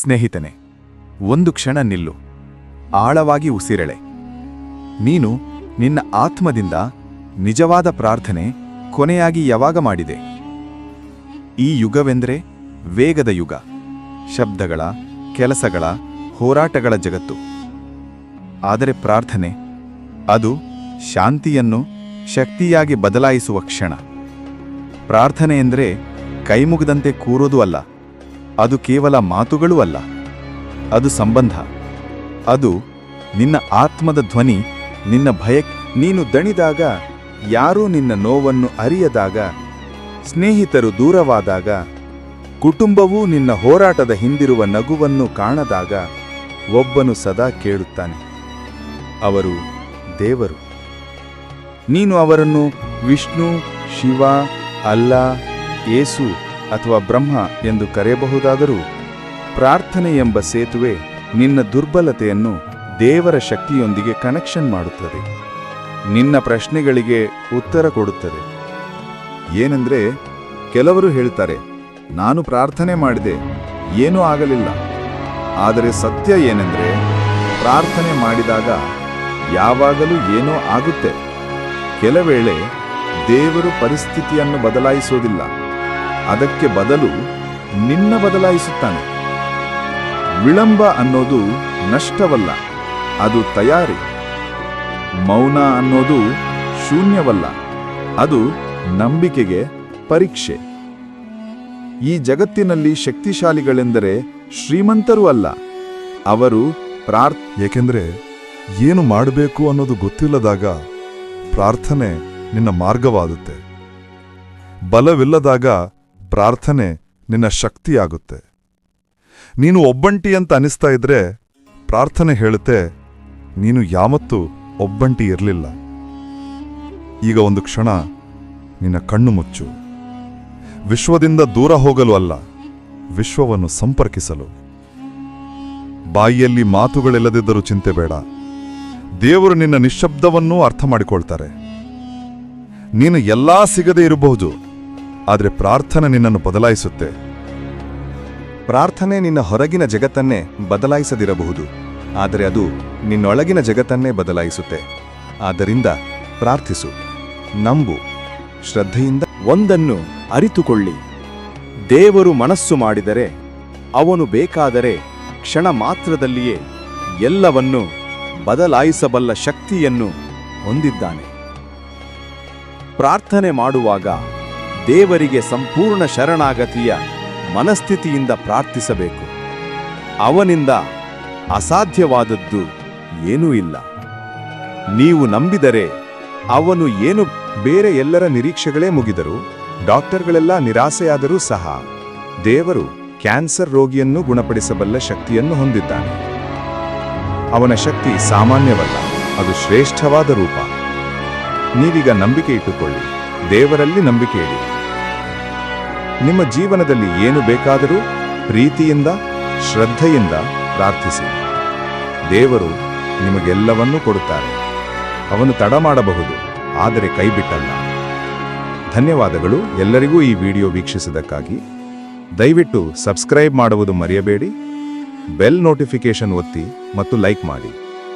ಸ್ನೇಹಿತನೆ, ಒಂದು ಕ್ಷಣ ನಿಲ್ಲು. ಆಳವಾಗಿ ಉಸಿರೆಳೆ. ನೀನು ನಿನ್ನ ಆತ್ಮದಿಂದ ನಿಜವಾದ ಪ್ರಾರ್ಥನೆ ಕೊನೆಯಾಗಿ ಯಾವಾಗ ಮಾಡಿದೆ? ಈ ಯುಗವೆಂದರೆ ವೇಗದ ಯುಗ. ಶಬ್ದಗಳ, ಕೆಲಸಗಳ, ಹೋರಾಟಗಳ ಜಗತ್ತು. ಆದರೆ ಪ್ರಾರ್ಥನೆ, ಅದು ಶಾಂತಿಯನ್ನು ಶಕ್ತಿಯಾಗಿ ಬದಲಾಯಿಸುವ ಕ್ಷಣ. ಪ್ರಾರ್ಥನೆ ಎಂದರೆ ಕೈಮುಗದಂತೆ ಕೂರೋದು ಅಲ್ಲ. ಅದು ಕೇವಲ ಮಾತುಗಳೂ ಅಲ್ಲ. ಅದು ಸಂಬಂಧ. ಅದು ನಿನ್ನ ಆತ್ಮದ ಧ್ವನಿ, ನಿನ್ನ ಭಯ ನೀನು ದಣಿದಾಗ, ಯಾರೂ ನಿನ್ನ ನೋವನ್ನು ಅರಿಯದಾಗ, ಸ್ನೇಹಿತರು ದೂರವಾದಾಗ, ಕುಟುಂಬವೂ ನಿನ್ನ ಹೋರಾಟದ ಹಿಂದಿರುವ ನಗುವನ್ನು ಕಾಣದಾಗ ಒಬ್ಬನು ಸದಾ ಕೇಳುತ್ತಾನೆ. ಅವರು ದೇವರು. ನೀನು ಅವರನ್ನು ವಿಷ್ಣು, ಶಿವ, ಅಲ್ಲ, ಏಸು ಅಥವಾ ಬ್ರಹ್ಮ ಎಂದು ಕರೆಯಬಹುದಾದರೂ ಪ್ರಾರ್ಥನೆ ಎಂಬ ಸೇತುವೆ ನಿನ್ನ ದುರ್ಬಲತೆಯನ್ನು ದೇವರ ಶಕ್ತಿಯೊಂದಿಗೆ ಕನೆಕ್ಷನ್ ಮಾಡುತ್ತದೆ. ನಿನ್ನ ಪ್ರಶ್ನೆಗಳಿಗೆ ಉತ್ತರ ಕೊಡುತ್ತದೆ. ಏನೆಂದರೆ, ಕೆಲವರು ಹೇಳ್ತಾರೆ, ನಾನು ಪ್ರಾರ್ಥನೆ ಮಾಡಿದೆ, ಏನೂ ಆಗಲಿಲ್ಲ. ಆದರೆ ಸತ್ಯ ಏನೆಂದರೆ, ಪ್ರಾರ್ಥನೆ ಮಾಡಿದಾಗ ಯಾವಾಗಲೂ ಏನೋ ಆಗುತ್ತೆ. ಕೆಲವೇಳೆ ದೇವರು ಪರಿಸ್ಥಿತಿಯನ್ನು ಬದಲಾಯಿಸೋದಿಲ್ಲ. ಅದಕ್ಕೆ ಬದಲು ನಿನ್ನ ಬದಲಾಯಿಸುತ್ತಾನೆ. ವಿಳಂಬ ಅನ್ನೋದು ನಷ್ಟವಲ್ಲ, ಅದು ತಯಾರಿ. ಮೌನ ಅನ್ನೋದು ಶೂನ್ಯವಲ್ಲ, ಅದು ನಂಬಿಕೆಗೆ ಪರೀಕ್ಷೆ. ಈ ಜಗತ್ತಿನಲ್ಲಿ ಶಕ್ತಿಶಾಲಿಗಳೆಂದರೆ ಶ್ರೀಮಂತರು ಅಲ್ಲ, ಅವರು ಪ್ರಾರ್ಥ ಏಕೆಂದರೆ ಏನು ಮಾಡಬೇಕು ಅನ್ನೋದು ಗೊತ್ತಿಲ್ಲದಾಗ ಪ್ರಾರ್ಥನೆ ನಿನ್ನ ಮಾರ್ಗವಾಗುತ್ತೆ. ಬಲವಿಲ್ಲದಾಗ ಪ್ರಾರ್ಥನೆ ನಿನ್ನ ಶಕ್ತಿಯಾಗುತ್ತೆ. ನೀನು ಒಬ್ಬಂಟಿ ಅಂತ ಅನಿಸ್ತಾ ಇದ್ರೆ ಪ್ರಾರ್ಥನೆ ಹೇಳುತ್ತೆ, ನೀನು ಯಾವತ್ತೂ ಒಬ್ಬಂಟಿ ಇರಲಿಲ್ಲ. ಈಗ ಒಂದು ಕ್ಷಣ ನಿನ್ನ ಕಣ್ಣು ಮುಚ್ಚು. ವಿಶ್ವದಿಂದ ದೂರ ಹೋಗಲು ಅಲ್ಲ, ವಿಶ್ವವನ್ನು ಸಂಪರ್ಕಿಸಲು. ಬಾಯಿಯಲ್ಲಿ ಮಾತುಗಳಿಲ್ಲದಿದ್ದರೂ ಚಿಂತೆ ಬೇಡ. ದೇವರು ನಿನ್ನ ನಿಶ್ಶಬ್ದವನ್ನೂ ಅರ್ಥ ಮಾಡಿಕೊಳ್ತಾರೆ. ನೀನು ಎಲ್ಲಾ ಸಿಗದೇ ಇರಬಹುದು. ಆದರೆ ಪ್ರಾರ್ಥನೆ ನಿನ್ನನ್ನು ಬದಲಾಯಿಸುತ್ತೆ. ಪ್ರಾರ್ಥನೆ ನಿನ್ನ ಹೊರಗಿನ ಜಗತ್ತನ್ನೇ ಬದಲಾಯಿಸದಿರಬಹುದು. ಆದರೆ ಅದು ನಿನ್ನೊಳಗಿನ ಜಗತ್ತನ್ನೇ ಬದಲಾಯಿಸುತ್ತೆ. ಆದ್ದರಿಂದ ಪ್ರಾರ್ಥಿಸು. ನಂಬು. ಶ್ರದ್ಧೆಯಿಂದ ಒಂದನ್ನು ಅರಿತುಕೊಳ್ಳಿ. ದೇವರು ಮನಸ್ಸು ಮಾಡಿದರೆ, ಅವನು ಬೇಕಾದರೆ ಕ್ಷಣ ಮಾತ್ರದಲ್ಲಿಯೇ ಎಲ್ಲವನ್ನೂ ಬದಲಾಯಿಸಬಲ್ಲ ಶಕ್ತಿಯನ್ನು ಹೊಂದಿದ್ದಾನೆ. ಪ್ರಾರ್ಥನೆ ಮಾಡುವಾಗ ದೇವರಿಗೆ ಸಂಪೂರ್ಣ ಶರಣಾಗತಿಯ ಮನಸ್ಥಿತಿಯಿಂದ ಪ್ರಾರ್ಥಿಸಬೇಕು. ಅವನಿಂದ ಅಸಾಧ್ಯವಾದದ್ದು ಏನೂ ಇಲ್ಲ. ನೀವು ನಂಬಿದರೆ ಅವನು ಏನು ಬೇರೆ ಎಲ್ಲರ ನಿರೀಕ್ಷೆಗಳೇ ಮುಗಿದರು, ಡಾಕ್ಟರ್ಗಳೆಲ್ಲ ನಿರಾಸೆಯಾದರೂ ಸಹ ದೇವರು ಕ್ಯಾನ್ಸರ್ ರೋಗಿಯನ್ನು ಗುಣಪಡಿಸಬಲ್ಲ ಶಕ್ತಿಯನ್ನು ಹೊಂದಿದ್ದಾನೆ. ಅವನ ಶಕ್ತಿ ಸಾಮಾನ್ಯವಲ್ಲ, ಅದು ಶ್ರೇಷ್ಠವಾದ ರೂಪ. ನೀವೀಗ ನಂಬಿಕೆ ಇಟ್ಟುಕೊಳ್ಳಿ, ದೇವರಲ್ಲಿ ನಂಬಿಕೆ ಇಡಿ. ನಿಮ್ಮ ಜೀವನದಲ್ಲಿ ಏನು ಬೇಕಾದರೂ ಪ್ರೀತಿಯಿಂದ, ಶ್ರದ್ಧೆಯಿಂದ ಪ್ರಾರ್ಥಿಸಿ. ದೇವರು ನಿಮಗೆಲ್ಲವನ್ನೂ ಕೊಡುತ್ತಾರೆ. ಅವನು ತಡ ಮಾಡಬಹುದು, ಆದರೆ ಕೈಬಿಟ್ಟಲ್ಲ. ಧನ್ಯವಾದಗಳು. ಎಲ್ಲರಿಗೂ ಈ ವಿಡಿಯೋ ವೀಕ್ಷಿಸಿದ್ದಕ್ಕಾಗಿ. ದಯವಿಟ್ಟು ಸಬ್ಸ್ಕ್ರೈಬ್ ಮಾಡುವುದು ಮರೆಯಬೇಡಿ. ಬೆಲ್ ನೋಟಿಫಿಕೇಶನ್ ಒತ್ತಿ ಮತ್ತು ಲೈಕ್ ಮಾಡಿ.